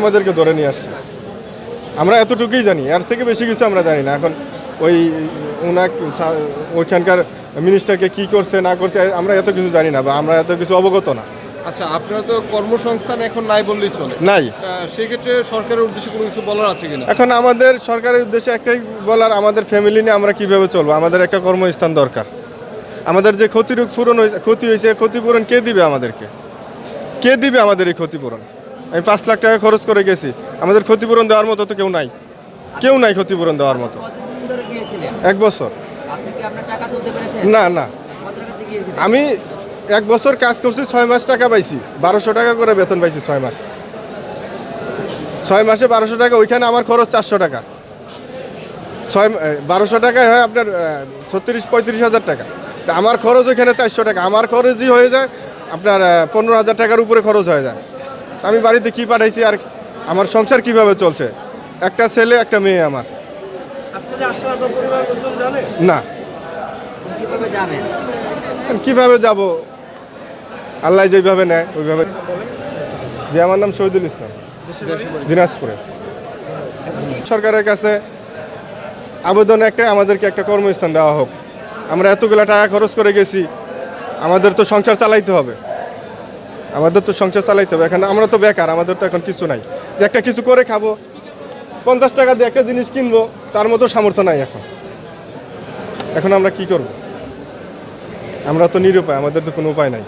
আমাদেরকে ধরে নিয়ে আসছে। আমরা এতটুকুই জানি এর থেকে বেশি কিছু আমরা জানি না। এখন ওই ওনার ওইখানকার মিনিস্টারকে কি করছে না করছে আমরা এত কিছু জানি না বা আমরা এত কিছু অবগত না। আচ্ছা আপনারা তো কর্মসংস্থান এখন নাই বললেই চলে। নাই। সেক্ষেত্রে সরকারের উদ্দেশ্যে কোনো কিছু বলার আছে কিনা? এখন আমাদের সরকারের উদ্দেশ্যে একটাই বলার আমাদের ফ্যামিলি নিয়ে আমরা কীভাবে চলবো? আমাদের একটা কর্মস্থান দরকার। আমাদের যে ক্ষতির পূরণ হয়েছে ক্ষতি হয়েছে ক্ষতিপূরণ কে দিবে আমাদেরকে? কে দিবে আমাদের এই ক্ষতিপূরণ? আমি পাঁচ লাখ টাকা খরচ করে গেছি। আমাদের ক্ষতিপূরণ দেওয়ার মতো তো কেউ নাই। কেউ নাই ক্ষতিপূরণ দেওয়ার মতো। এক বছর। না না। আমি এক বছর কাজ করছি, ছয় মাস টাকা পাইছি। বারোশো টাকা করে বেতন পাইছি ছয় মাস। ছয় মাসে বারোশো টাকা, ওইখানে আমার খরচ চারশো টাকা। ছয় বারোশো টাকায় হয় আপনার ছত্রিশ, পঁয়ত্রিশ হাজার টাকা। তা আমার খরচ ওইখানে চারশো টাকা। আমার খরচই হয়ে যায়, আপনার পনেরো হাজার টাকার উপরে খরচ হয়ে যায়। আমি বাড়িতে কি পাঠাইছি আর আমার সংসার কীভাবে চলছে? একটা ছেলে একটা মেয়ে আমার। না। কীভাবে যাব? আল্লাহ যেভাবে নেয় ওইভাবে। যে আমার নাম শহীদুল ইসলাম। দিনাজপুরে। সরকারের কাছে আবেদন একটা আমাদেরকে একটা কর্মস্থান দেওয়া হোক। আমরা এতগুলা টাকা খরচ করে গেছি আমাদের তো সংসার চালাইতে হবে। আমাদের তো সংসার চালাইতে হবে। এখন আমরা তো বেকার, আমাদের তো এখন কিছু নাই। যে একটা কিছু করে খাব, পঞ্চাশ টাকা দিয়ে একটা জিনিস কিনবো, তার মতো সামর্থ্য নাই এখন। এখন আমরা কি করব? আমরা তো নিরুপায়, আমাদের তো কোনো উপায় নাই।